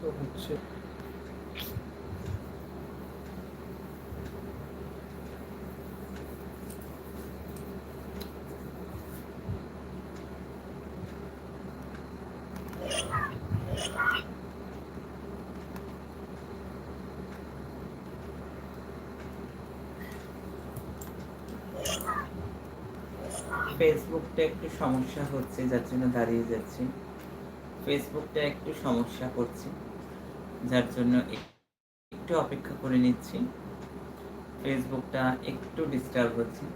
তো হচ্ছে। ফেসবুকটা একটু সমস্যা হচ্ছে যার জন্য দাঁড়িয়ে যাচ্ছি। ফেসবুকটা একটু সমস্যা করছে। যার জন্য এক- একটু অপেক্ষা করে নিচ্ছি। ফেসবুকটা একটু ডিস্টার্ব হচ্ছে।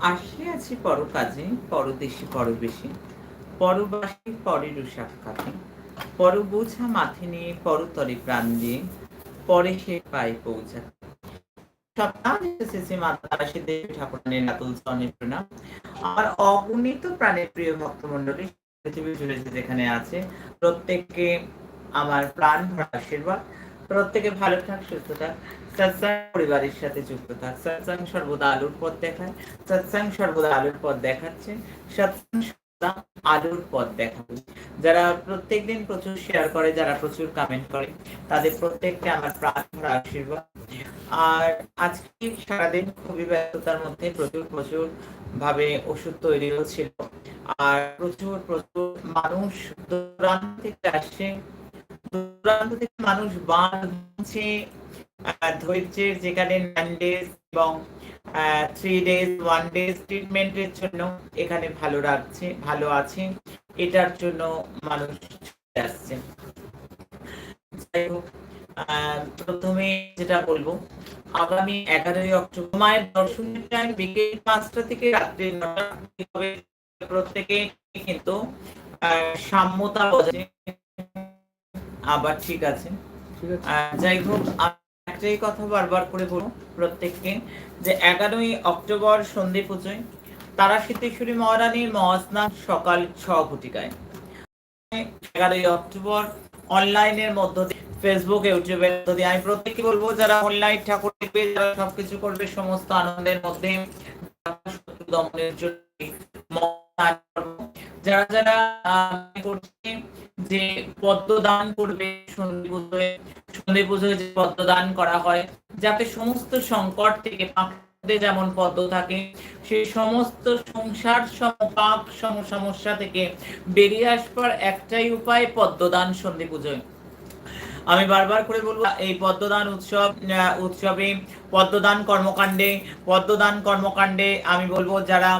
আসিয়াছি পর কাজে পরদেশে, পরবেশে। পরবাসী পরের সাক্ষাতে পর বোঝা মাথে নিয়ে পরতরে প্রাণ দিয়ে, পরে সে পায় পৌঁছা যেখানে আছে আমার প্রাণ আশীর্বাদ। প্রত্যেকে ভালো থাক পরিবারের সাথে যুক্ত থাক। সৎসাং সর্বদা আলুর পথ দেখায়। সৎসাং সর্বদা আলুর পথ দেখাচ্ছে। সৎসাং আলুর পথ দেখাবে। যারা প্রত্যেকদিন প্রচুর শেয়ার করে, যারা প্রচুর কমেন্ট করে, তাদের প্রত্যেককে আমার ভরা আশীর্বাদ। আর আজকে সারাদিন খুবই ব্যস্ততার মধ্যে প্রচুর প্রচুর ভাবে ওষুধ তৈরিও ছিল আর প্রচুর প্রচুর মানুষ দূরান্ত থেকে আসছে দূরান্ত থেকে মানুষ বাঁধছে ধৈর্যের যেখানে নাইন ডেজ এবং থ্রি ডেজ ওয়ান ডেজ ট্রিটমেন্টের জন্য এখানে ভালো রাখছে ভালো আছে। এটার জন্য মানুষ আসছে। যাই হোক প্রথমে যেটা বলব আগামী এগারোই অক্টোবর মায়ের দর্শনের টাইম বিকেল পাঁচটা থেকে রাত্রি নটা হবে। প্রত্যেকে কিন্তু সাম্যতা বজায়। আবার ঠিক আছে। যাই হোক একটাই কথা বারবার করে বলব প্রত্যেককে যে এগারোই অক্টোবর সন্ধে পুজোয় তারা সিদ্ধেশ্বরী মহারানীর মহাস্নান সকাল ছ ঘটিকায় এগারোই অক্টোবর অনলাইনের মধ্য দিয়ে ফেসবুক ইউটিউবের মধ্য দিয়ে আমি প্রত্যেককে বলব, যারা অনলাইন ঠাকুর দেখবে, যারা সবকিছু করবে, সমস্ত আনন্দের মধ্যে দমনের জন্য। যারা যারা করছে যে পদ্মদান করবে সন্ধি পুজোয় সন্ধি পুজোয় যে পদ্মদান করা হয়, যাতে সমস্ত সংকট থেকে পাপে যেমন পদ্ম থাকে, সেই সমস্ত সংসার সম সমস্যা থেকে বেরিয়ে আসবার একটাই উপায় পদ্মদান সন্ধি পুজোয়। আমি বারবার করে বলব, এই পদ্মদান উৎসব উৎসবে পদ্মদান কর্মকাণ্ডে পদ্মদান কর্মকাণ্ডে আমি বলব যারা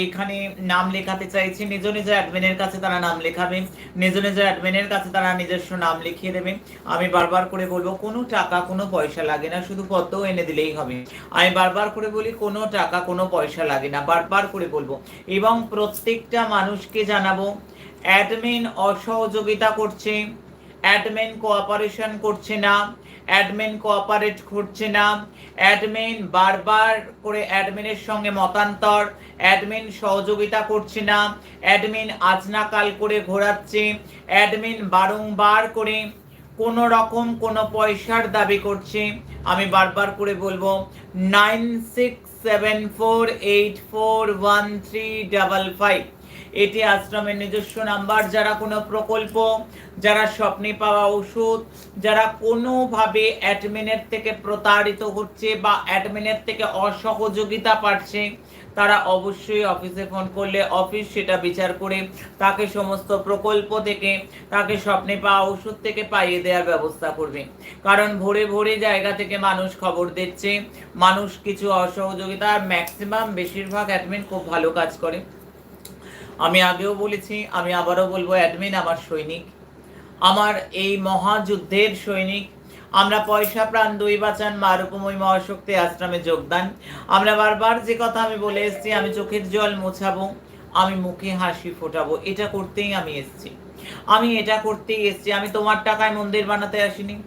এইখানে নাম লেখাতে চাইছে, নিজ নিজ অ্যাডমিনের কাছে তারা নাম লেখাবে, নিজ নিজ অ্যাডমিনের কাছে তারা নিজস্ব নাম লিখিয়ে দেবে। আমি বারবার করে বলব, কোনো টাকা, কোনো পয়সা লাগে না, শুধু পদ্ম এনে দিলেই হবে। আমি বারবার করে বলি, কোনো টাকা, কোনো পয়সা লাগে না, বারবার করে বলব। এবং প্রত্যেকটা মানুষকে জানাব অ্যাডমিন অসহযোগিতা করছে অ্যাডমিন কোঅপারেশন করছে না, অ্যাডমিন কোঅপারেট করছে না, অ্যাডমিন বারবার করে অ্যাডমিনের সঙ্গে মতান্তর, অ্যাডমিন সহযোগিতা করছে না, অ্যাডমিন আজনাকাল করে ঘোরাচ্ছে, অ্যাডমিন বারংবার করে কোনো রকম কোনো পয়সার দাবি করছে। আমি বারবার করে বলব, nine six seven four eight four one three double five. এটি আশ্রমের নিজস্ব নাম্বার। যারা কোনো প্রকল্প, যারা স্বপ্নে পাওয়া ওষুধ, যারা কোনোভাবে অ্যাডমিনের থেকে প্রতারিত হচ্ছে বা অ্যাডমিনের থেকে অসহযোগিতা পাচ্ছে, তারা অবশ্যই অফিসে ফোন করলে অফিস সেটা বিচার করে তাকে সমস্ত প্রকল্প থেকে, তাকে স্বপ্নে পাওয়া ওষুধ থেকে পাইয়ে দেওয়ার ব্যবস্থা করবে। কারণ ভোরে ভোরে জায়গা থেকে মানুষ খবর দিচ্ছে মানুষ কিছু অসহযোগিতা ম্যাক্সিমাম বেশিরভাগ অ্যাডমিন খুব ভালো কাজ করে। আমি আগেও বলেছি, আমি আবারও বলব অ্যাডমিন আমার সৈনিক। আমার এই মহাযুদ্ধের সৈনিক। আমরা পয়সা, প্রাণ, দুই বাঁচান মা রূপময় মহাশক্তি আশ্রমে যোগদান। আমরা বারবার যে কথা আমি বলে এসেছি, আমি চোখের জল মোছাবো, আমি মুখে হাসি ফোটাবো। এটা করতেই আমি এসেছি। আমি এটা করতেই এসেছি। আমি তোমার টাকায় মন্দির বানাতে আসিনি।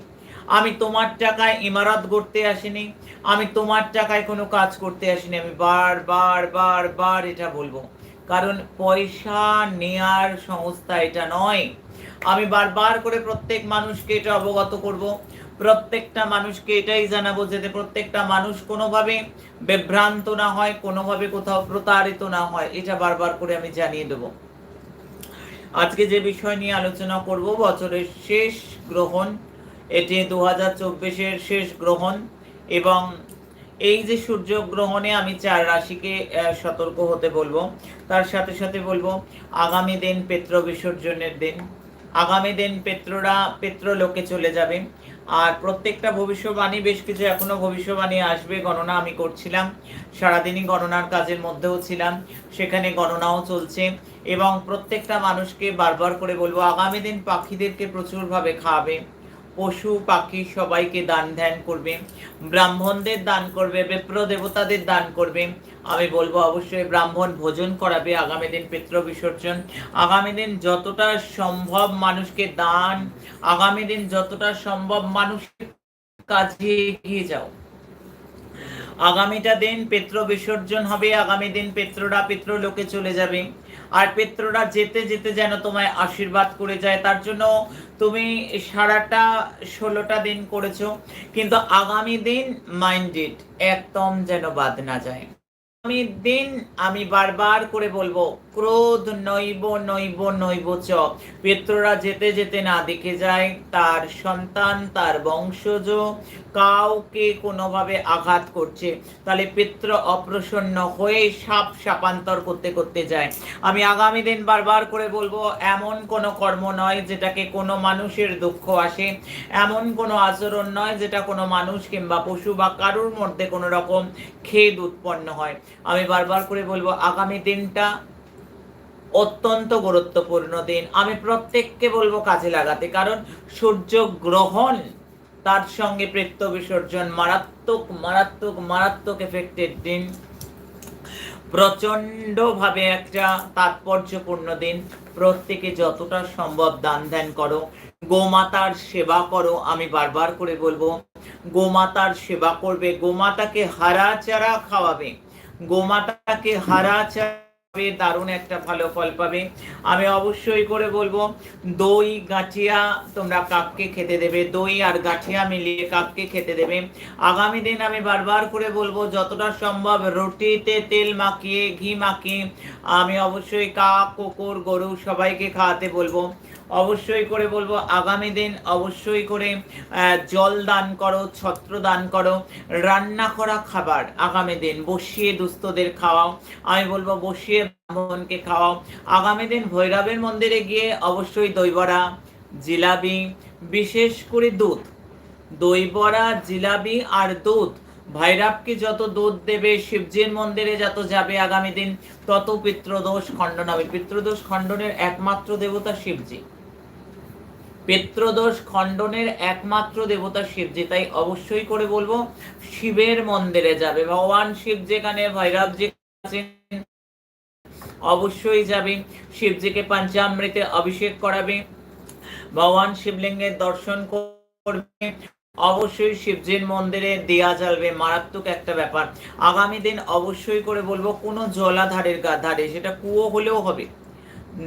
আমি তোমার টাকায় ইমারত গড়তে আসিনি। আমি তোমার টাকায় কোনো কাজ করতে আসিনি। আমি বার বার বার বার এটা বলব। কারণ পয়সা নেয়ার সংস্থা এটা নয়। আমি বারবার করে প্রত্যেক মানুষকে এটা অবগত করব, প্রত্যেকটা মানুষকে এটাই জানাব যাতে প্রত্যেকটা মানুষ কোনোভাবে বিভ্রান্ত না হয়, কোনোভাবে কোথাও প্রতারিত না হয়, এটা বারবার করে আমি জানিয়ে দেব। আজকে যে বিষয় নিয়ে আলোচনা করব, বছরের শেষ গ্রহণ, এটি দু হাজার শেষ গ্রহণ এবং এই যে সূর্য গ্রহণে আমি চার রাশিকে সতর্ক হতে বলব। তার সাথে সাথে বলব, আগামী দিন পেত্র বিসর্জনের দিন। আগামী দিন পেত্ররা পেত্র লোকে চলে যাবে। আর প্রত্যেকটা ভবিষ্যবাণী, বেশ কিছু এখনও ভবিষ্যবাণী আসবে, গণনা আমি করছিলাম। সারাদিনই গণনার কাজের মধ্যেও ছিলাম, সেখানে গণনাও চলছে। এবং প্রত্যেকটা মানুষকে বারবার করে বলব, আগামী দিন পাখিদেরকে প্রচুরভাবে খাওয়াবে। পশু, পাখি সবাইকে দান ধ্যান করবে। ব্রাহ্মণদের দান করবে বিপ্র দেবতাদের দান করবে। আমি বলব অবশ্যই ব্রাহ্মণ ভোজন করাবে আগামী দিন পিতৃ বিসর্জন। আগামী দিন যতটা সম্ভব মানুষকে দান, আগামী দিন যতটা সম্ভব মানুষের কাজে এগিয়ে যাও। আগামীটা দিন পেত্র বিসর্জন হবে, আগামী দিন পেত্ররা পেত্রলোকে চলে যাবে। আর পেত্ররা যেতে যেতে যেন তোমায় আশীর্বাদ করে যায়, তার জন্য তুমি সারাটা ষোলোটা দিন করেছ, কিন্তু আগামী দিন মাইন্ডেড একদম যেন বাদ না যায়। আগামী দিন আমি বারবার করে বলব ক্রোধ নৈব নৈব নৈব চ পেত্ররা যেতে যেতে না দেখে যায় তার সন্তান, তার বংশজ। কাউকে কোনোভাবে আঘাত করছে। তাহলে পিত্র অপ্রসন্ন হয়ে সাপ সাপান্তর করতে করতে যায়। আমি আগামী দিন বারবার করে বলব, এমন কোনো কর্ম নয় যেটাকে কোনো মানুষের দুঃখ আসে। এমন কোনো আচরণ নয় যেটা কোনো মানুষ কিংবা পশু বা কারুর মধ্যে কোনো রকম খেদ উৎপন্ন হয়। আমি বারবার করে বলব, আগামী দিনটা অত্যন্ত গুরুত্বপূর্ণ দিন। আমি প্রত্যেককে বলব কাজে লাগাতে, কারণ সূর্য গ্রহণ, তার সঙ্গে প্রেত্য বিসর্জন মারাত্মক মারাত্মক মারাত্মক এফেক্টেড দিন। প্রচণ্ড ভাবে একটা তাৎপর্যপূর্ণ দিন। প্রত্যেকে যতটা সম্ভব দান ধ্যান করো। গোমাতার সেবা করো, আমি বারবার করে বলব। গোমাতার সেবা করবে, গোমাতাকে হারা চারা খাওয়াবে। গোমাতাকে হারা খাওয়াবে, দারুণ একটা ভালো ফল পাবে। আমি অবশ্যই করে বলব দই গাছিয়া তোমরা কাপকে খেতে দেবে দই আর গাঁঠিয়া মিলিয়ে কাপকে খেতে দেবে। আগামী দিন আমি বারবার করে বলব যতটা সম্ভব রুটিতে তেল মাখিয়ে ঘি মাখিয়ে আমি অবশ্যই কাক কুকুর গরু সবাইকে খাওয়াতে বলব। অবশ্যই করে বলব, আগামী দিন অবশ্যই করে জল দান করো, ছত্র দান করো, রান্না করা খাবার আগামী দিন, বসিয়ে দুস্থদের খাওয়াও, আমি বলব বসিয়ে ব্রাহ্মণকে খাওয়াও। আগামী দিন ভৈরবের মন্দিরে গিয়ে অবশ্যই দই বড়া, জিলাপি, বিশেষ করে দুধ। দই বড়া, জিলাপি আর দুধ। ভৈরবকে যত দুধ দেবে, শিবজির মন্দিরে যত যাবে আগামী দিন, তত পিতৃদোষ খণ্ডন হবে। পিতৃদোষ খণ্ডনের একমাত্র দেবতা শিবজি। পিতৃদোষ খণ্ডনের একমাত্র দেবতা শিবজি তাই অবশ্যই করে বলব শিবের মন্দিরে যাবে। ভগবান শিব যেখানে ভৈরব যেখানে আছেন, অবশ্যই যাবে। শিবজিকে পঞ্চামৃতে অভিষেক করাবে। ভগবান শিবলিঙ্গের দর্শন করবে। অবশ্যই শিবজির মন্দিরে দেয়া জ্বালবে। মারাত্মক একটা ব্যাপার। আগামী দিন অবশ্যই করে বলব কোনো জলাধারের ধারে সেটা কুয়ো হলেও হবে।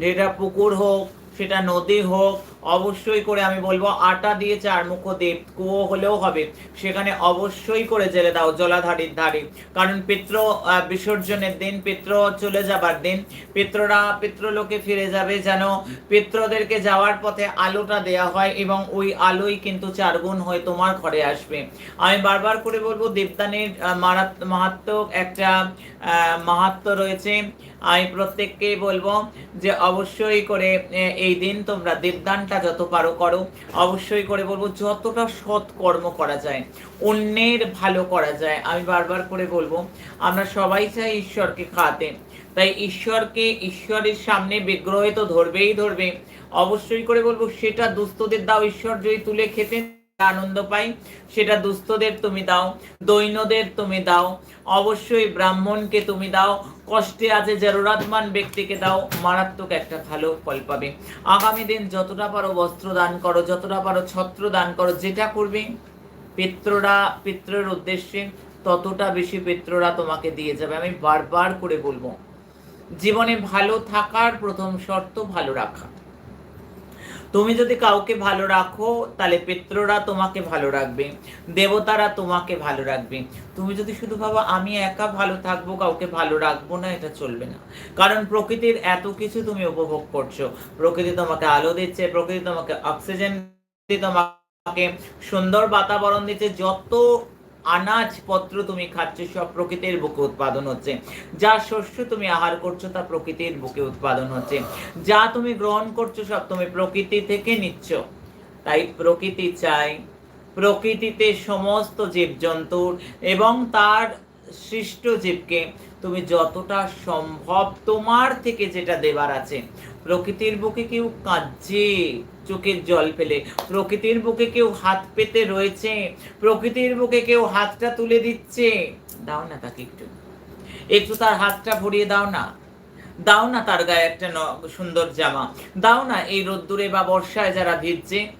যেটা পুকুর হোক সেটা নদী হোক অবশ্যই করে আমি বলব, আটা দিয়ে চার মুখ দেব কুয়ো হলেও হবে। সেখানে অবশ্যই করে জেলে দাও জলাধারীর ধারে। কারণ পিত্র বিসর্জনের দিন পিত্র চলে যাবার দিন। পিত্ররা পিত্রলোকে ফিরে যাবে যেন পিত্রদেরকে যাওয়ার পথে আলোটা দেয়া হয় এবং ওই আলোই কিন্তু চারগুণ হয়ে তোমার ঘরে আসবে। আমি বারবার করে বলব দেবদানের মারাত- একটা মাহাত্ম রয়েছে। আমি প্রত্যেককে বলব যে অবশ্যই করে এই দিন তোমরা দেবদানটা যত পারো করো। অবশ্যই করে বলব যতটা সৎ কর্ম করা যায়, অন্যের ভালো করা যায়, আমি বারবার করে বলব, আমরা সবাই চাই ঈশ্বরকে খাওয়াতে। তাই ঈশ্বরকে ঈশ্বরের সামনে বিগ্রহে তো ধরবেই ধরবে। অবশ্যই করে বলব সেটা দুস্থদের দাও, ঈশ্বর যদি তুলে খেতে আনন্দ পাই সেটা দুস্থদের তুমি দাও, দৈন্যদের তুমি দাও, অবশ্যই ব্রাহ্মণকে তুমি দাও কষ্টে আছে, জরুরাতমান ব্যক্তিকে দাও, মারাত্মক একটা ভালো ফল পাবে। আগামী দিন যতটা পারো বস্ত্র দান করো, যতটা পারো ছত্র দান করো, যেটা করবে, পিত্ররা, পিত্রের উদ্দেশ্যে ততটা বেশি পিত্ররা তোমাকে দিয়ে যাবে। আমি বারবার করে বলব, জীবনে ভালো থাকার প্রথম শর্ত ভালো রাখা। তুমি যদি কাউকে ভালো রাখো, তাহলে পিত্ররা তোমাকে ভালো রাখবে, দেবতারা তোমাকে ভালো রাখবে। তুমি যদি শুধু ভাবো, আমি একা ভালো থাকব, কাউকে ভালো রাখব না, এটা চলবে না। কারণ প্রকৃতির এত কিছু তুমি উপভোগ করছ। প্রকৃতি তোমাকে আলো দিচ্ছে, প্রকৃতি তোমাকে অক্সিজেন তোমাকে সুন্দর বাতাবরণ দিচ্ছে। যত আনাজ পত্র তুমি খাচ্ছ, সব প্রকৃতির বুকে উৎপাদন হচ্ছে। যা শস্য তুমি আহার করছ, তা প্রকৃতির বুকে উৎপাদন হচ্ছে। যা তুমি গ্রহণ করছ, সব তুমি প্রকৃতি থেকে নিচ্ছ। তাই প্রকৃতি চাই। প্রকৃতিতে সমস্ত জীবজন্তুর এবং তার সৃষ্ট জীবকে তুমি যতটা সম্ভব তোমার থেকে যেটা দেবার আছে। প্রকৃতির বুকে কেউ কাঁদছে, চোখের জল ফেলে। প্রকৃতির বুকে কেউ হাত পেতে রয়েছে, প্রকৃতির বুকে কেউ হাতটা তুলে দিচ্ছে। দাও না তাকে একটু। একটু তার হাতটা ভরিয়ে দাও না। দাও না তার গায়ে একটা সুন্দর জামা। দাও না এই রোদ্দুরে বা বর্ষায় যারা ভিজছে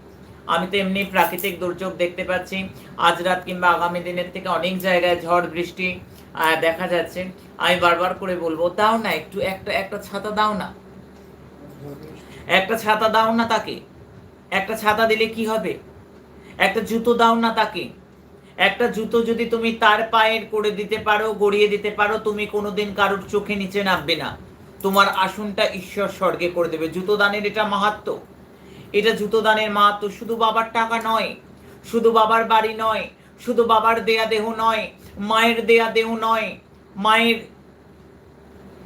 আমি তো এমনি প্রাকৃতিক দুর্যোগ দেখতে পাচ্ছি। আজ রাত কিংবা আগামী দিনের থেকে অনেক জায়গায় ঝড়, বৃষ্টি দেখা যাচ্ছে। আমি বারবার করে বলব, দাও না একটু, একটা একটা ছাতা দাও না। একটা ছাতা দাও না তাকে। একটা ছাতা দিলে কি হবে? একটা জুতো দাও না তাকে। একটা জুতো যদি তুমি তার পায়ের করে দিতে পারো, গড়িয়ে দিতে পারো, তুমি কোনোদিন কারোর চোখে নিচে নামবে না। তোমার আসনটা ঈশ্বর স্বর্গে করে দেবে। জুতো দানের এটা মাহাত্ম এটা জুতো দানের মাহাত্ম। শুধু বাবার টাকা নয়, শুধু বাবার বাড়ি নয়, শুধু বাবার দেয়া দেহ নয়, মায়ের দেয়া দেহ নয়, মায়ের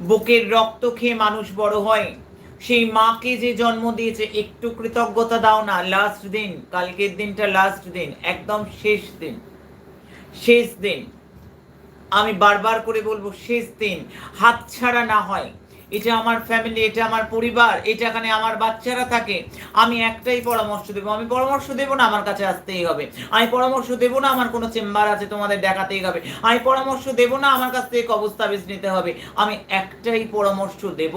বুকের রক্ত খেয়ে মানুষ বড় হয়। সেই মাকে যে জন্ম দিয়েছে, একটু কৃতজ্ঞতা দাও না লাস্ট দিন, কালকের দিনটা লাস্ট দিন, একদম শেষ দিন শেষ দিন। আমি বারবার করে বলব, শেষ দিন হাতছাড়া না হয়। এটা আমার ফ্যামিলি এটা আমার পরিবার এটা এখানে আমার বাচ্চারা থাকে, আমি একটাই পরামর্শ দেবো। আমি পরামর্শ দেবো না আমার কাছে আসতেই হবে। আমি পরামর্শ দেবো না আমার কোনো চেম্বার আছে তোমাদের দেখাতেই হবে। আমি পরামর্শ দেবো না আমার কাছ থেকে কবস্তাবিজ নিতে হবে। আমি একটাই পরামর্শ দেব,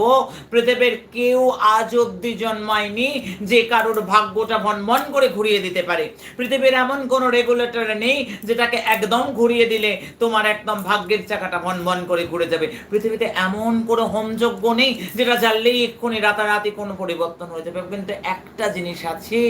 পৃথিবীর কেউ আজ অব্দি জন্মায়নি যে কারোর ভাগ্যটা ভনভন করে ঘুরিয়ে দিতে পারে। পৃথিবীর এমন কোনো রেগুলেটর নেই যেটাকে একদম ঘুরিয়ে দিলে তোমার একদম ভাগ্যের চাকাটা ভনভন করে ঘুরে যাবে। পৃথিবীতে এমন কোনো হোমযজ্ঞ নেই যেটা জানলেই এক্ষুনি রাতারাতি কোনো পরিবর্তন হয়ে যাবে। কিন্তু একটা জিনিস আছে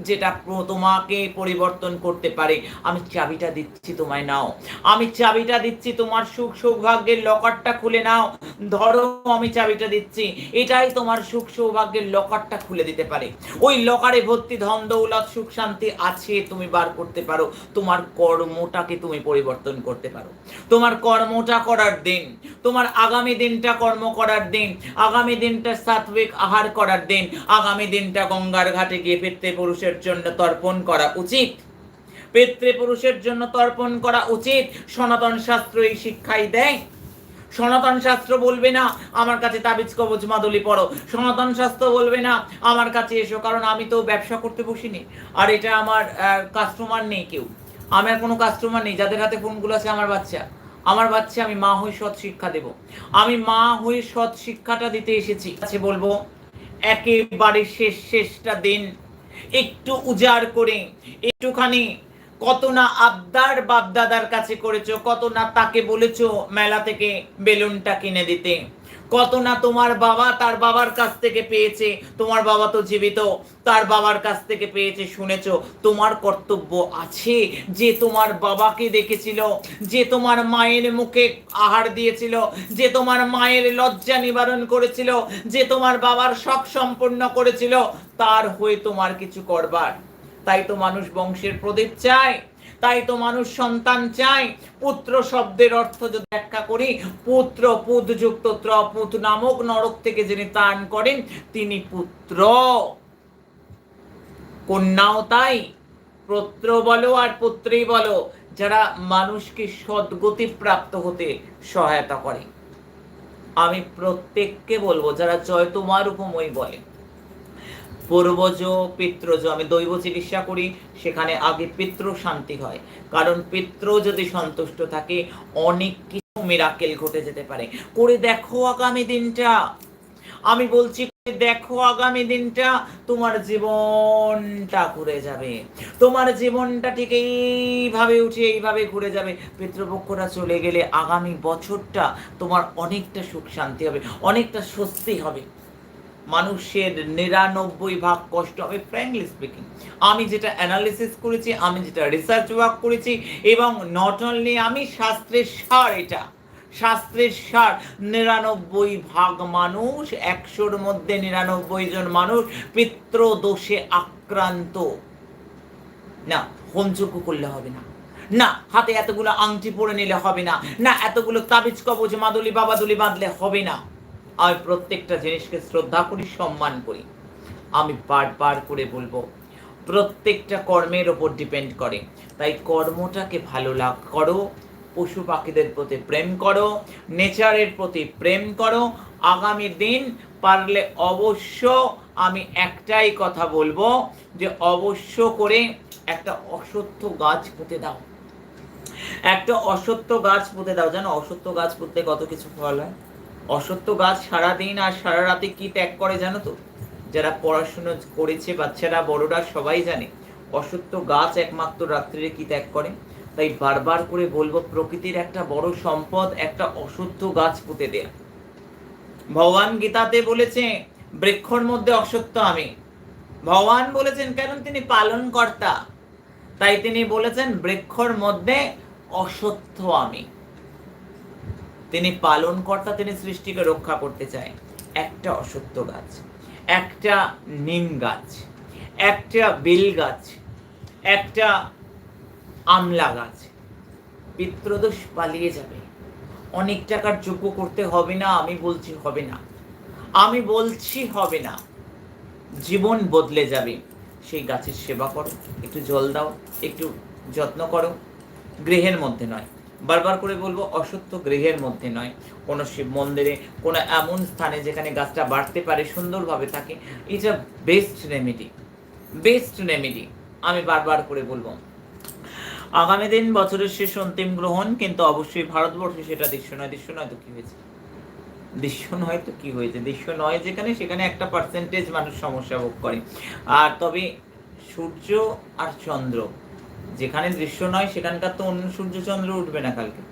যেটা তোমাকে পরিবর্তন করতে পারে। আমি চাবিটা দিচ্ছি তোমায় নাও। আমি চাবিটা দিচ্ছি তোমার সুখ সৌভাগ্যের লকারটা খুলে নাও। ধরো আমি চাবিটা দিচ্ছি। এটাই তোমার সুখ সৌভাগ্যের লকারটা খুলে দিতে পারে। ওই লকারে ভর্তি ধন দৌলত, সুখ শান্তি আছে, তুমি বার করতে পারো। তোমার কর্মটাকে তুমি পরিবর্তন করতে পারো। তোমার কর্মটা করার দিন, তোমার আগামী দিনটা কর্ম করার দিন, আগামী দিনটা সাত্বিক আহার করার দিন, আগামী দিনটা গঙ্গার ঘাটে গিয়ে পিতৃ পুরুষের জন্য তর্পণ করা উচিত। পিতৃ পুরুষের জন্য তর্পণ করা উচিত। সনাতন শাস্ত্র এই শিক্ষাই দেয়। সনাতন শাস্ত্র বলবে না, আমার কাছে তাবিজ কবচ মাদুলি পড়ো। সনাতন শাস্ত্র বলবে না, আমার কাছে এসো, কারণ আমি তো ব্যবসা করতে বসিনি। আর এটা আমার কাস্টমার নেই কেউ। আমার কোনো কাস্টমার নেই। যাদের হাতে ফোনগুলো আছে, আমার বাচ্চা। আমার বাচ্চা, আমি মা হয়ে সৎ শিক্ষা দেব। আমি মা হয়ে সৎ শিক্ষাটা দিতে এসেছি। আছে বলব, একেবারে শেষ, শেষটা দিন। একটু উজাড় করে, একটুখানি কত না আবদার বাপদাদার কাছে করেছ, কত না তাকে বলেছ মেলা থেকে বেলুনটা কিনে দিতে। কত না তোমার বাবা তার বাবার কাছ থেকে পেয়েছে, তোমার বাবা তো জীবিত, তার বাবার কাছ থেকে পেয়েছে, শুনেছো? তোমার কর্তব্য আছে যে তোমার বাবাকে দেখেছিল, যে তোমার মায়ের মুখে আহার দিয়েছিল, যে তোমার মায়ের লজ্জা নিবারণ করেছিল, যে তোমার বাবার শখ সম্পন্ন করেছিল, তার হয়ে তোমার কিছু করবার। তাই তো মানুষ বংশের প্রদীপ চায়। তাই তো মানুষ সন্তান চায়। পুত্র শব্দের অর্থ যদি ব্যাখ্যা করি, পুত্র পুতযুক্ত ত্র পুত নামক নরক থেকে যিনি ত্রাণ করেন, তিনি পুত্র। কন্যাও তাই, পুত্র বলো আর পুত্রী বলো, যারা মানুষকে সদ্গতি প্রাপ্ত হতে সহায়তা করে। আমি প্রত্যেককে বলব, যারা জয় তোমার উপময় বলে পূর্বজ পিত্রজ আমি দৈব চিকিৎসা করি, সেখানে আগে পিতৃ শান্তি হয়। কারণ পিতৃ যদি সন্তুষ্ট থাকে, অনেক কিছু মিরাকেল ঘটে যেতে পারে। করে দেখো আগামী দিনটা। আমি বলছি দেখো আগামী দিনটা। তোমার জীবনটা ঘুরে যাবে। তোমার জীবনটা ঠিক এইভাবে উঠে এইভাবে ঘুরে যাবে। পিতৃপক্ষরা চলে গেলে আগামী বছরটা তোমার অনেকটা সুখ শান্তি হবে, অনেকটা স্বস্তি হবে। মানুষের নিরানব্বই ভাগ কষ্ট হবে ফ্র্যাঙ্কলি স্পিকিং আমি যেটা অ্যানালিসিস করেছি, আমি যেটা রিসার্চ ওয়ার্ক করেছি, এবং নট অনলি আমি, শাস্ত্রের সার এটা। শাস্ত্রের সার, নিরানব্বই ভাগ মানুষ, একশোর মধ্যে নিরানব্বই জন মানুষ পিত্রদোষে আক্রান্ত। না, হোমযজ্ঞ করলে হবে না। না, হাতে এতগুলো আংটি পরে নিলে হবে না। না, এতগুলো তাবিজ, কবজ, মাদুলি, বাবাদুলি বাঁধলে হবে না। আমি প্রত্যেকটা জিনিসকে শ্রদ্ধা করি, সম্মান করি। আমি বারবার করে বলব, প্রত্যেকটা কর্মের ওপর ডিপেন্ড করে। তাই কর্মটাকে ভালো লাগ, করো, পশু পাখিদের প্রতি প্রেম করো, নেচারের প্রতি প্রেম করো। আগামী দিন পারলে অবশ্য আমি একটাই কথা বলব, যে অবশ্য করে একটা অসত্য গাছ পুঁতে দাও। একটা অসত্য গাছ পুঁতে দাও। জানো, অসত্য গাছ পুঁততে কত কিছু ফল হয়? অসত্য গাছ সারাদিন আর সারা রাতে কি ত্যাগ করে জানো তো? যারা পড়াশুনো করেছে বাচ্চারা, বড়রা সবাই জানে, অসত্য গাছ একমাত্র রাত্রিরে কি ত্যাগ করে? তাই বারবার করে বলব, প্রকৃতির একটা বড় সম্পদ একটা অসত্য গাছ পুঁতে দেয়া। ভগবান গীতাতে বলেছে, বৃক্ষর মধ্যে অসত্য আমি। ভগবান বলেছেন, কারণ তিনি পালন কর্তা তাই তিনি বলেছেন, বৃক্ষর মধ্যে অসত্য আমি। তিনি পালন কর্তা তিনি সৃষ্টিকে রক্ষা করতে চায়। একটা অসত্য গাছ, একটা নিম গাছ, একটা বেল গাছ, একটা আমলা গাছ। পিত্রদোষ পালিয়ে যাবে। অনেক টাকার যোগ্য করতে হবে না, আমি বলছি হবে না। আমি বলছি হবে না। জীবন বদলে যাবে। সেই গাছের সেবা করো, একটু জল দাও, একটু যত্ন করো। গৃহের মধ্যে নয় বারবার করে বলব, অসত্য গৃহের মধ্যে নয়। কোনো শিব মন্দিরে, কোনো এমন স্থানে যেখানে গাছটা বাড়তে পারে, সুন্দরভাবে থাকে। এটা বেস্ট রেমেডি বেস্ট রেমেডি আমি বারবার করে বলব। আগামী দিন বছরের শেষ অন্তিম গ্রহণ, কিন্তু অবশ্যই ভারতবর্ষে সেটা দৃশ্য নয়। দৃশ্য নয় তো কি হয়েছে? দৃশ্য নয় তো কি হয়েছে? দৃশ্য নয় যেখানে, সেখানে একটা পার্সেন্টেজ মানুষ সমস্যা ভোগ করে। আর তবে সূর্য আর চন্দ্র যেখানে দৃশ্য নয়, সেখানকার তো অন্য সূর্যচন্দ্র উঠবে না কালকে।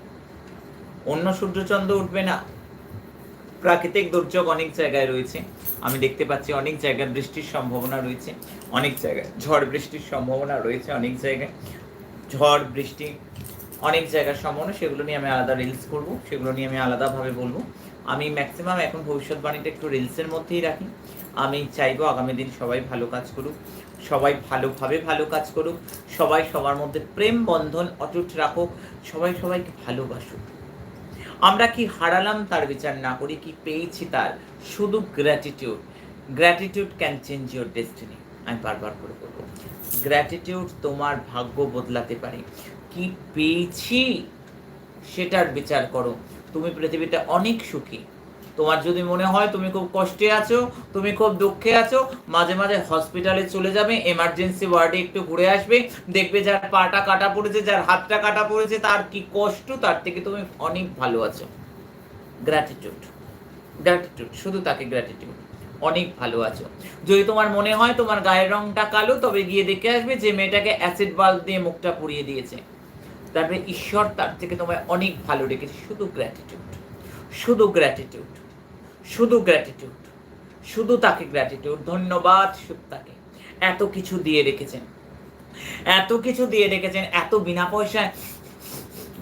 অন্য সূর্যচন্দ্র উঠবে না। প্রাকৃতিক দুর্যোগ অনেক জায়গায় রয়েছে। আমি দেখতে পাচ্ছি অনেক জায়গায় বৃষ্টির সম্ভাবনা রয়েছে, অনেক জায়গায় ঝড় বৃষ্টির সম্ভাবনা রয়েছে অনেক জায়গায়। ঝড়, বৃষ্টি অনেক জায়গার সম্ভাবনা, সেগুলো নিয়ে আমি আলাদা রিলস করব, সেগুলো নিয়ে আমি আলাদাভাবে বলব। আমি ম্যাক্সিমাম এখন ভবিষ্যৎবাণীটা একটু রিলসের মধ্যেই রাখি। আমি চাইব আগামী দিন সবাই ভালো কাজ করুক। সবাই ভালোভাবে ভালো কাজ করুক, সবাই সবার মধ্যে প্রেম বন্ধন অটুট রাখুক, সবাই সবাইকে ভালোবাসুক। আমরা কি হারালাম তার বিচার? না করি কি পেয়েছি তার? শুধু gratitude gratitude can change your destiny আমি বারবার করে বলব গ্র্যাটিটিউড তোমার ভাগ্য বদলাতে পারে। কি পেয়েছি সেটার বিচার করো। তুমি পৃথিবীতে অনেক সুখী। তোমার যদি মনে হয় তুমি খুব কষ্টে আছো, তুমি খুব দুঃখে আছো, মাঝে মাঝে হসপিটালে চলে যাবে এমার্জেন্সি ওয়ার্ডে একটু ঘুরে আসবে, দেখবে যার পাটা কাটা পড়েছে, যার হাতটা কাটা পড়েছে, তার কি কষ্ট, তার থেকে তুমি অনেক ভালো আছো। গ্র্যাটিটিউড গ্র্যাটিটিউড শুধু তাকে গ্র্যাটিটিউড অনেক ভালো আছো। যদি তোমার মনে হয় তোমার গায়ের রংটা কালো, তবে গিয়ে দেখে আসবে যে মেয়েটাকে অ্যাসিড বাল্ব দিয়ে মুখটা পুড়িয়ে দিয়েছে। তারপরে ঈশ্বর তার থেকে তোমায় অনেক ভালো রেখেছে শুধু গ্র্যাটিটিউড শুধু গ্র্যাটিটিউড শুধু গ্র্যাটিটিউড শুধু তাকে গ্র্যাটিটিউড ধন্যবাদ তাকে। এত কিছু দিয়ে রেখেছেন। এত কিছু দিয়ে রেখেছেন, এত বিনা পয়সায়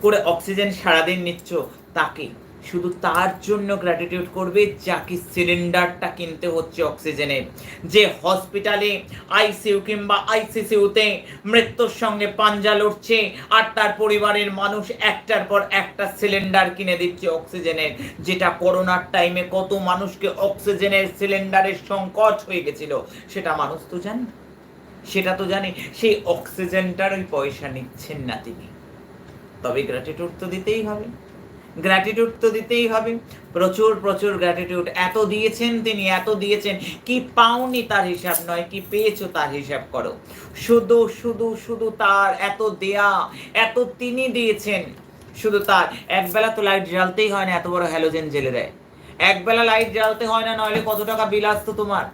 করে অক্সিজেন সারাদিন নিচ্ছ তাকে। শুধু তার জন্য গ্র্যাটিটিউড করবে যাকে সিলিন্ডারটা কিনতে হচ্ছে অক্সিজেনের যে হসপিটালে আইসিইউ কিংবা আইসিসিউতে মৃত্যুর সঙ্গে পাঞ্জা লড়ছে আর তার পরিবারের মানুষ একটার পর একটা সিলিন্ডার কিনে দিচ্ছে অক্সিজেনের যেটা করোনার টাইমে কত মানুষকে অক্সিজেনের সিলিন্ডারের সংকট হয়ে গেছিল, সেটা মানুষ তো জানে। সেটা তো জানে, সেই অক্সিজেনটার ওই পয়সা নিচ্ছেন না তিনি। তবে গ্র্যাটিটিউড তো দিতেই হবে। গ্র্যাটিটিউড তো দিতেই হবে। প্রচুর প্রচুর গ্র্যাটিটিউড এত দিয়েছেন তিনি, এত দিয়েছেন। কি পাওনি তার হিসাব নয়, কি পেয়েছ তার হিসাব করো। শুধু শুধু শুধু তার এত দেয়া, এত তিনি দিয়েছেন। শুধু তার। একবেলা তো লাইট জ্বালতেই হয় না, এত বড় হ্যালোজেন জেলে দেয়। একবেলা লাইট জ্বালতে হয় না, নইলে কত টাকা বিল আসতো তোমার?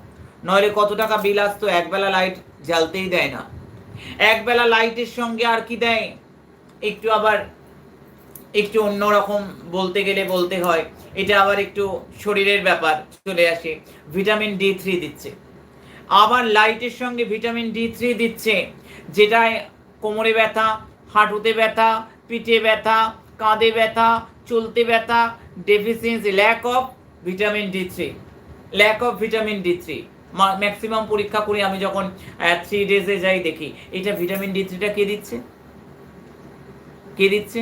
নইলে কত টাকা বিল আসতো, একবেলা লাইট জ্বালতেই দেয় না। একবেলা লাইটের সঙ্গে আর কি দেয়? একটু আবার একটু অন্যরকম বলতে গেলে বলতে হয়। এটা আবার একটু শরীরের ব্যাপার চলে আসে। ভিটামিন ডি থ্রি দিচ্ছে। আবার লাইটের সঙ্গে ভিটামিন ডি থ্রি দিচ্ছে, যেটায় কোমরে ব্যথা, হাঁটুতে ব্যথা, পিঠে ব্যথা, কাঁধে ব্যথা, চলতে ব্যথা deficiency lack of vitamin D three lack of vitamin D three maximum পরীক্ষা করি আমি যখন থ্রি ডেজে যাই দেখি। এটা ভিটামিন ডি থ্রিটা কে দিচ্ছে? কে দিচ্ছে?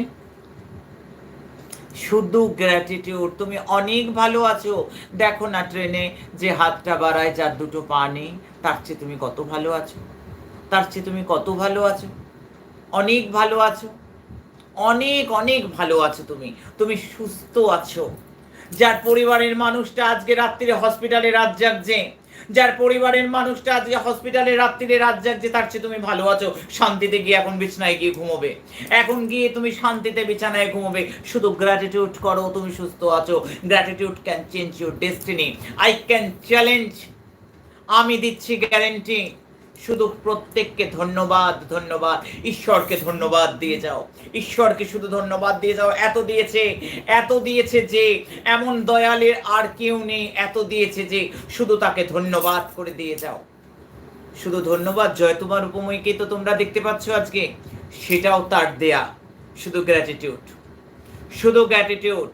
শুধু গ্র্যাটিটিউড তুমি অনেক ভালো আছো। দেখো না ট্রেনে যে হাতটা বাড়ায় যার দুটো পা নেই, তার চেয়ে তুমি কত ভালো আছো? তার চেয়ে তুমি কত ভালো আছো? অনেক ভালো আছো? অনেক অনেক ভালো আছো তুমি। তুমি সুস্থ আছো। যার পরিবারের মানুষটা আজকে রাত্রিরে হসপিটালে রাত জাগছে যার পরিবারের মানুষটা আজকে হসপিটালে রাত্রিরে, রাত জাগছে, তার চেয়ে তুমি ভালো আছো। শান্তিতে গিয়ে এখন বিছনায় গিয়ে ঘুমোবে। এখন গিয়ে তুমি শান্তিতে বিছানায় ঘুমোবে। শুধু গ্র্যাটিটিউড করো, তুমি সুস্থ আছো। Gratitude can change your destiny I can challenge আমি দিচ্ছি গ্যারেন্টি শুধু প্রত্যেককে ধন্যবাদ ধন্যবাদ। ঈশ্বরকে ধন্যবাদ দিয়ে যাও। ঈশ্বরকে শুধু ধন্যবাদ দিয়ে যাও, এত দিয়েছে এত দিয়েছে যে এমন দয়ালের আর কেউ নেই, এত দিয়েছে যে শুধু তাকে ধন্যবাদ করে দিয়ে যাও। শুধু ধন্যবাদ, জয় তোমার উপময়কে তো তোমরা দেখতে পাচ্ছ আজকে। সেটাও তার দেয়া। শুধু গ্র্যাটিটিউড শুধু গ্র্যাটিটিউড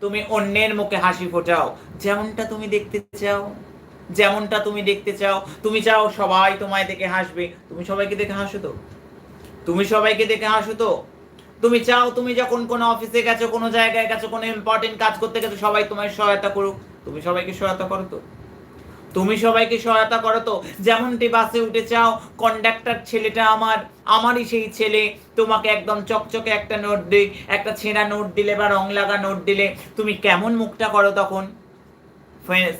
তুমি অন্যের মুখে হাসি ফোটাও, যেমনটা তুমি দেখতে চাও। যেমনটা তুমি দেখতে চাও, তুমি চাও সবাই তোমায় দেখে হাসবে। তুমি সবাইকে দেখে হাসো তো? তুমি সবাইকে দেখে হাসো তো? তুমি চাও তুমি যখন কোনো অফিসে গেছো, কোনো জায়গায় গেছো, কোনো ইম্পর্টেন্ট কাজ করতে গেছো, সবাই তোমায় সহায়তা করুক। তুমি সবাইকে সহায়তা করো তো? তুমি সবাইকে সহায়তা করো তো? যেমনটি বাসে উঠে চাও কন্ডাক্টর ছেলেটা আমার, আমারই সেই ছেলে। তোমাকে একদম চকচকে একটা নোট দিই, একটা ছেঁড়া নোট দিলে বা রং লাগা নোট দিলে। তুমি কেমন মুখটা করো তখন?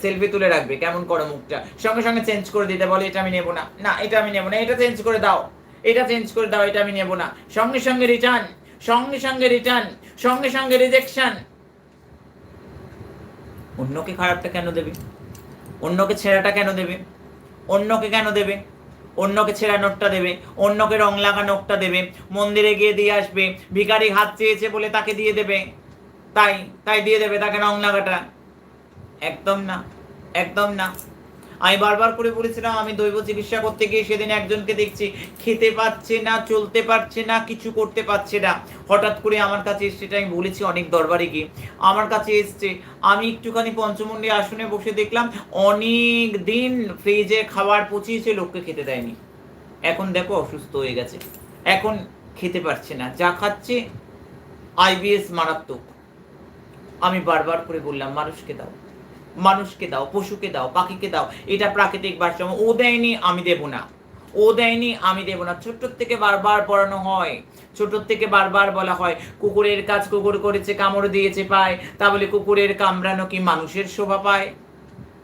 সেলফি তুলে রাখবে, কেমন করো মুখটা? সঙ্গে সঙ্গে চেঞ্জ করে দিতে বলে, এটা আমি নেব না। না, এটা আমি নেব না। এটা চেঞ্জ করে দাও। এটা চেঞ্জ করে দাও, এটা আমি নেব না। সঙ্গে সঙ্গে রিটার্ন সঙ্গে সঙ্গে রিটার্ন সঙ্গে সঙ্গে রিজেকশন অন্যকে খারাপটা কেন দেবে? অন্যকে ছেঁড়াটা কেন দেবে? অন্যকে কেন দেবে? অন্যকে ছেঁড়া নোটটা দেবে। অন্যকে রং লাগা নোটটা দেবে। মন্দিরে গিয়ে দিয়ে আসবে। ভিখারি হাত চেয়েছে বলে তাকে দিয়ে দেবে। তাই তাই দিয়ে দেবে তাকে রং লাগাটা। একদম না একদম না। আমি বারবার করে বলেছিলাম, আমি দৈব চিকিৎসা করতে গিয়ে সেদিন একজনকে দেখছি, খেতে পাচ্ছে না, চলতে পারছে না, কিছু করতে পারছে না। হঠাৎ করে আমার কাছে এসছে সেটা আমি বলেছি অনেক দরবারে গিয়ে। আমার কাছে এসছে, আমি একটুখানি পঞ্চমন্ডি আসনে বসে দেখলাম, অনেক দিন ফ্রিজে খাবার পচিয়েছে, লোককে খেতে দেয়নি। এখন দেখো অসুস্থ হয়ে গেছে। এখন খেতে পারছে না, যা খাচ্ছে আইবিএস মারাত্মক। আমি বারবার করে বললাম, মানুষকে দাও। মানুষকে দাও, পশুকে দাও, পাখিকে দাও, এটা প্রাকৃতিক ভারসাম্য। ও দেয়নি, আমি দেব না। ও দেয়নি, আমি দেব না। ছোট্ট থেকে বারবার পড়ানো হয় ছোট থেকে বারবার বলা হয়, কুকুরের কাজ কুকুর করেছে, কামড় দিয়েছে, পায়, তা বলে কুকুরের কামড়ানো কি মানুষের শোভা পায়?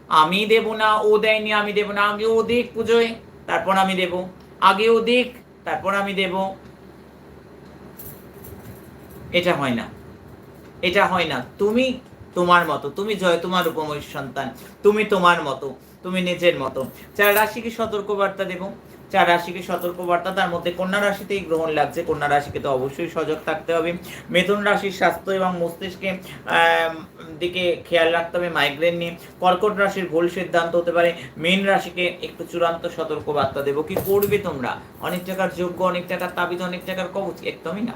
আমি দেব না, ও দেয়নি, আমি দেব না। আগে ও দিক পুজোয়, তারপর আমি দেব। আগে ও দিক তারপর আমি দেব। এটা হয় না। এটা হয় না। তুমি তোমার মতো। তুমি জয় তোমার উপময় সন্তান। তুমি তোমার মতো। তুমি নিজের মতো। চার রাশিকে সতর্ক বার্তা দেব। চার রাশিকে সতর্কবার্তা, তার মধ্যে কন্যা রাশিতেই গ্রহণ লাগছে। কন্যা রাশিকে তো অবশ্যই সজাগ থাকতে হবে। মিথুন রাশির স্বাস্থ্য এবং মস্তিষ্কে দিকে খেয়াল রাখতে হবে মাইগ্রেন নিয়ে। কর্কট রাশির ভুল সিদ্ধান্ত হতে পারে। মীন রাশিকে একটু চূড়ান্ত সতর্কবার্তা দেবো। কি করবে তোমরা? অনেক টাকার যোগ্য, অনেক টাকার তাবিদ অনেক টাকার কবচ? একদমই না।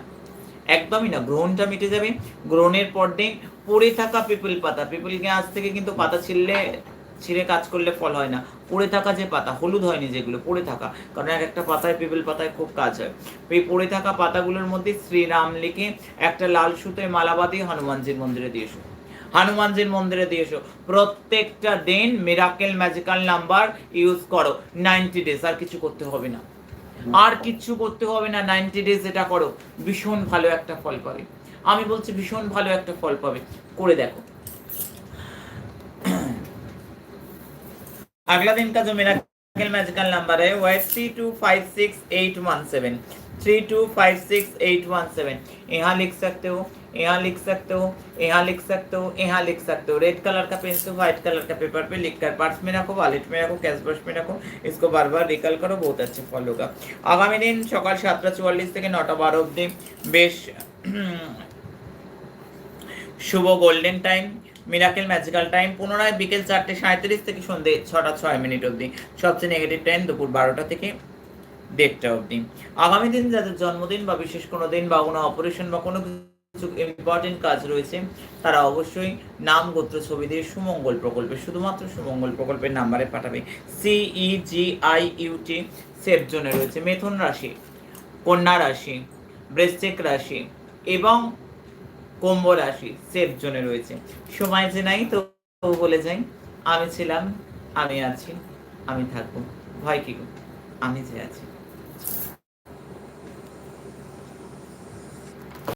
একদমই না, গ্রহণটা মিটে যাবে। গ্রহণের পর দিন পড়ে থাকা পিপল পাতা, পিপল গাছ থেকে কিন্তু পাতা ছিঁড়লে, ছিঁড়ে কাজ করলে ফল হয় না। পড়ে থাকা যে পাতা, হলুদ হয়নি যেগুলো, পড়ে থাকা। কারণ এক একটা পাতায়, পিপল পাতায় খুব কাজ হয়। এই পড়ে থাকা পাতাগুলোর মধ্যে শ্রীরাম লিখে একটা লাল সুতোয় মালা বাঁধিয়ে হনুমানজির মন্দিরে দিয়ে এসো। হনুমানজির মন্দিরে দিয়ে এসো। প্রত্যেকটা দিন মিরাকেল ম্যাজিক্যাল নাম্বার ইউজ করো। নাইনটি ডেজ আর কিছু করতে হবে না। আর কিচ্ছু করতে হবে না নাইনটি ডেজ এটা করো ভীষণ ভালো একটা ফল পাবে আমি বলছি ভীষণ ভালো একটা ফল পাবে করে দেখো अगला दिन का जो मेरा मैजिकल नंबर है वो है three two five six eight one seven three two five six eight one seven यहाँ लिख सकते हो यहाँ लिख सकते हो यहाँ लिख सकते हो यहाँ लिख सकते हो रेड कलर का पेन से व्हाइट कलर का पेपर पे लिख कर पर्स में रखो वॉलेट में रखो कैश बॉक्स में रखो इसको बार बार रिकल करो बहुत अच्छे फल होगा আগামী দিন সকাল সাতটা চুয়াল্লিশ থেকে নটা বারো অবধি বেশ শুভ golden time miracle magical time পুনরায় বিকেল চারটে সাঁত্রিশ থেকে সন্ধে ছটা ছয় মিনিট অবধি সবচেয়ে নেগেটিভ টাইম দুপুর বারোটা থেকে দেড়টা অবধি। আগামী দিন যাদের জন্মদিন বা বিশেষ কোনো দিন বা কোনো অপারেশন বা কোনো কিছু ইম্পর্টেন্ট কাজ রয়েছে, তারা অবশ্যই নাম, গোত্র, ছবি দিয়ে সুমঙ্গল প্রকল্পে, শুধুমাত্র সুমঙ্গল প্রকল্পের নাম্বারে পাঠাবে। সিই জি আই ইউটি সেফ জোনে রয়েছে। মেথুন রাশি, কন্যা রাশি, বৃশ্চিক রাশি এবং কুম্ভ রাশি সেফ জোনে রয়েছে। সময় যে নাই তো বলে যাই, আমি ছিলাম, আমি আছি, আমি থাকব। ভয় কি? আমি যে আছি।